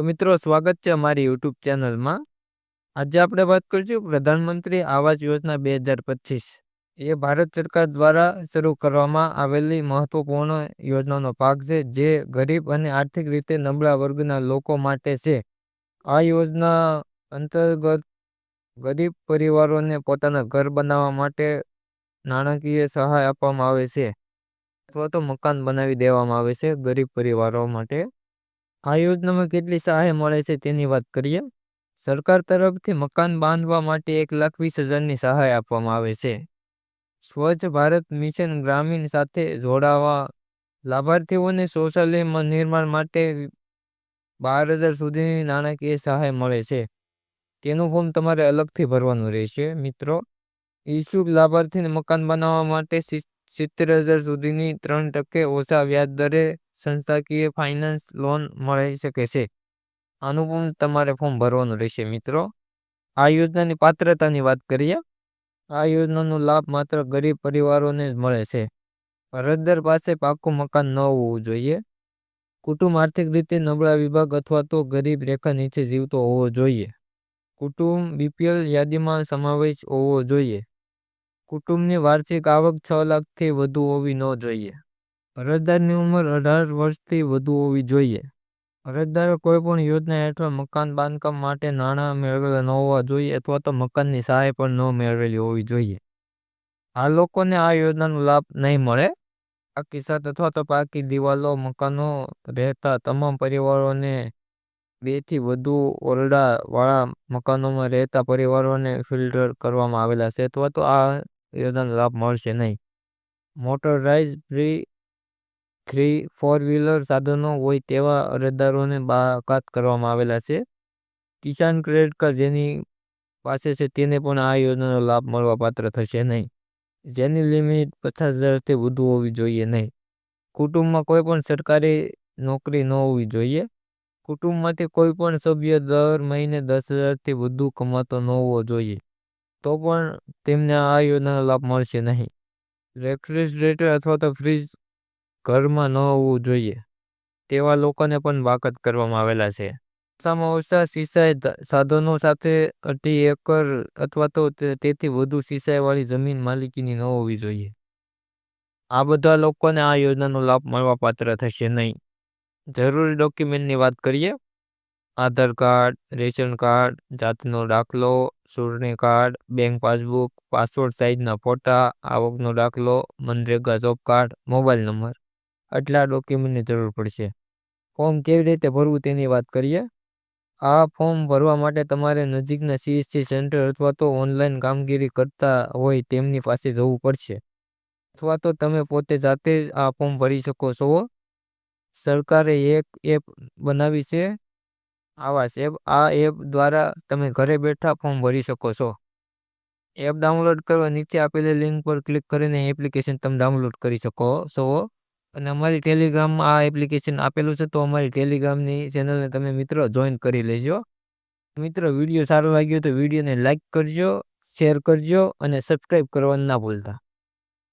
તો મિત્રો, સ્વાગત છે અમારી યુટ્યુબ ચેનલમાં. આજે આપણે વાત કરીશું પ્રધાનમંત્રી આવાસ યોજના બે હજાર પચીસ. એ ભારત સરકાર દ્વારા શરૂ કરવામાં આવેલી મહત્વપૂર્ણ યોજનાનો ભાગ છે, જે ગરીબ અને આર્થિક રીતે નબળા વર્ગના લોકો માટે છે. આ યોજના અંતર્ગત ગરીબ પરિવારોને પોતાના ઘર બનાવવા માટે નાણાકીય સહાય આપવામાં આવે છે અથવા તો મકાન બનાવી દેવામાં આવે છે ગરીબ પરિવારો માટે. આ યોજનામાં કેટલી સહાય મળે છે તેની વાત કરીએ. સરકાર તરફથી મકાન બાંધવા માટે એક લાખ વીસ હજારની સહાય આપવામાં આવે છે. સ્વચ્છ ભારત મિશન ગ્રામીણ સાથે જોડાવા લાભાર્થીઓને શૌચાલય નિર્માણ માટે બાર હજાર સુધીની નાણાકીય સહાય મળે છે. તેનું ફોર્મ તમારે અલગથી ભરવાનું રહેશે, મિત્રો. ઈચ્છુક લાભાર્થીને મકાન બનાવવા માટે સિત્તેર હજાર સુધીની ત્રણ ટકે ઓછા વ્યાજ દરે સંસ્થાકીય ફાઇનાન્સ લોન મળી શકે છે? આનું પણ તમારે ફોર્મ ભરવાનું રહેશે, મિત્રો. આ યોજનાની પાત્રતાની વાત કરીએ. આ યોજનાનો લાભ માત્ર ગરીબ પરિવારોને જ મળે છે. અરજદાર પાસે પાકું મકાન ન હોવું જોઈએ. કુટુંબ આર્થિક રીતે નબળા વિભાગ અથવા તો ગરીબ રેખા નીચે જીવતો હોવો જોઈએ. કુટુંબ બીપીએલ યાદીમાં સમાવેશ હોવો જોઈએ. કુટુંબની વાર્ષિક આવક છ લાખથી વધુ હોવી ન જોઈએ. અરજદારની ઉંમર અઢાર વર્ષથી વધુ હોવી જોઈએ. અરજદારે કોઈ પણ યોજના હેઠળ મકાન, બાંધકામ માટે નાણાં મેળવેલા ન હોવા જોઈએ અથવા તો મકાનની સહાય પણ ન મેળવેલી હોવી જોઈએ. આ લોકોને આ યોજનાનો લાભ નહીં મળે. પાકી છત અથવા તો પાકી દિવાલો, મકાનો રહેતા તમામ પરિવારોને બેથી વધુ ઓરડાવાળા મકાનોમાં રહેતા પરિવારોને ફિલ્ટર કરવામાં આવેલા છે અથવા તો આ યોજનાનો લાભ મળશે નહીં. Motorize free three, four wheeler સાધનો હોય તેવા અરજદારોને બાકાત કરવામાં આવેલા છે. કિસાન ક્રેડિટ કાર્ડ જેની પાસે છે તેને પણ આ યોજનાનો લાભ મળવા પાત્ર થશે નહીં. જેની લિમિટ પચાસ હજારથી વધુ હોવી જોઈએ નહીં. કુટુંબમાં કોઈ પણ સરકારી નોકરી ન હોવી જોઈએ. કુટુંબમાંથી કોઈ પણ સભ્ય દર મહિને દસ હજારથી વધુ કમાતો ન હોવો જોઈએ. તો પણ તેમને આ યોજનાનો લાભ મળશે નહીં. રેફ્રિજરેટર અથવા તો ફ્રીજ ઘરમાં ન હોવું જોઈએ. તેવા લોકોને પણ વાકત કરવામાં આવેલા છે. ઓછામાં ઓછા સિંચાઈ સાધનો સાથે અઢી એકર અથવા તો તેથી વધુ સિંચાઈવાળી જમીન માલિકીની ન હોવી જોઈએ. આ બધા લોકોને આ યોજનાનો લાભ મળવા પાત્ર થશે નહીં. જરૂરી ડોક્યુમેન્ટની વાત કરીએ. આધાર કાર્ડ, રેશન કાર્ડ, જાતનો દાખલો ચૂંટણી કાર્ડ, બેંક પાસબુક પાસપોર્ટ સાઇઝના ફોટા, આવકનો દાખલો, MNREGA job card, mobile number. આટલા ડોક્યુમેન્ટની જરૂર પડશે. ફોર્મ કેવી રીતે ભરવું તેની વાત કરીએ? આ ફોર્મ ભરવા માટે તમારે નજીકના સીએસસી સેન્ટર અથવા તો ઓનલાઈન કામગીરી કરતા હોય તેમની પાસે જવું પડશે. અથવા તો તમે પોતે જાતે જ આ ફોર્મ ભરી શકો છો. સરકારે એક એપ બનાવી છે. આવાસ એપ. આ એપ દ્વારા તમે ઘરે બેઠા ફોર્મ ભરી શકો છો. એપ ડાઉનલોડ કરવા નીચે આપેલી લિંક પર ક્લિક કરીને એપ્લિકેશન તમે ડાઉનલોડ કરી શકો છો. અને અમારી ટેલિગ્રામમાં આ એપ્લિકેશન આપેલું છે, તો અમારી ટેલિગ્રામની ચેનલને તમે મિત્રો જોઈન કરી લેજો. મિત્રો વીડિયો સારો લાગ્યો તો વિડીયોને લાઇક કરજો શેર કરજો અને સબસ્ક્રાઈબ કરવાનું ના ભૂલતા.